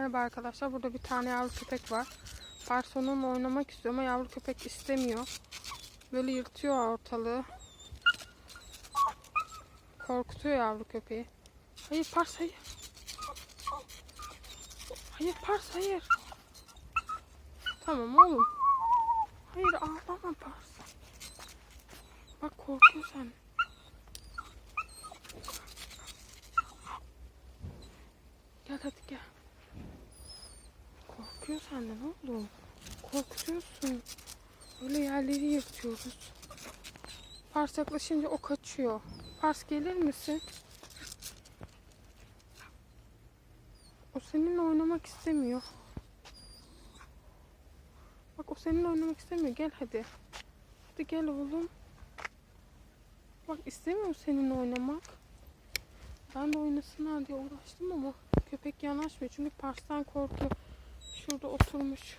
Merhaba arkadaşlar. Burada bir tane yavru köpek var. Pars onunla oynamak istiyor ama yavru köpek istemiyor. Böyle yırtıyor ortalığı. Korkutuyor yavru köpeği. Hayır Pars hayır. Hayır Pars hayır. Tamam oğlum. Hayır ağlama Pars. Bak korkuyor sen. Gel hadi gel. Korkuyor senden oğlum. Korkutuyorsun. Öyle yerleri yırtıyoruz. Pars yaklaşınca o kaçıyor. Pars gelir misin? O seninle oynamak istemiyor. Bak o seninle oynamak istemiyor. Gel hadi. Hadi gel oğlum. Bak istemiyor seninle oynamak. Ben de oynasınlar diye uğraştım ama köpek yanaşmıyor. Çünkü Pars'tan korkuyor. Oturmuş.